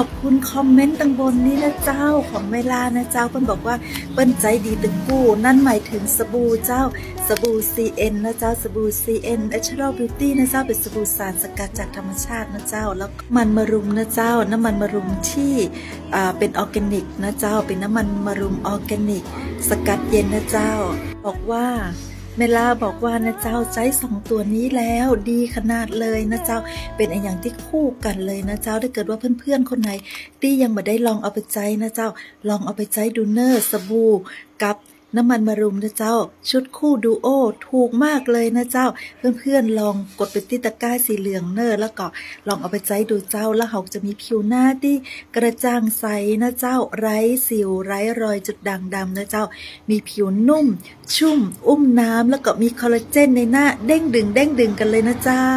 อบคุณคอมเมนต์ตังบนนี้นะเจ้าของเวลานะเจ้าเปิ้นบอกว่าเปิ้นใจดีตึงกู้นั่นหมายถึงสบู่เจ้าสบู่ CN นะเจ้าสบู่ CN Natural Beauty นะเจ้าเป็นสบู่สารสกัดจากธรรมชาตินะเจ้า แล้วมันมะรุมนะเจ้า น้ำมันมะรุมที่อ่าเป็นออร์แกนิกนะเจ้าเป็นน้ำมันมะรุมออร์แกนิก สกัดเย็นนะเจ้า บอกว่า เมลาบอกว่านะเจ้าใช้สองตัวนี้แล้วดีขนาดเลยนะเจ้าเป็นอนอย่างที่คู่กันเลยนะเจ้าถ้าเกิดว่าเพื่อนๆคนไหนที่ยังไม่ได้ลองเอาไปใจนะเจ้า ลองเอาไปใจดูเนอร์สบู่กับ น้ำมันมะรุมนะเจ้า ชุดคู่ดูโอถูกมากเลยนะเจ้า เพื่อนๆลองกดไปที่ตะกร้าสีเหลืองเนอร์แล้วก็ลองเอาไปใจดูเจ้าแล้วเขาจะมีผิวหน้าที่กระจ่างใสนะเจ้า ไร้สิวไร้รอยจุดด่างดำนะเจ้า มีผิวนุ่ม ชุ่ม อุ้มน้ำแล้วก็มีคอลลาเจนในหน้าเด้งดึงเด้งดึงกันเลยนะเจ้า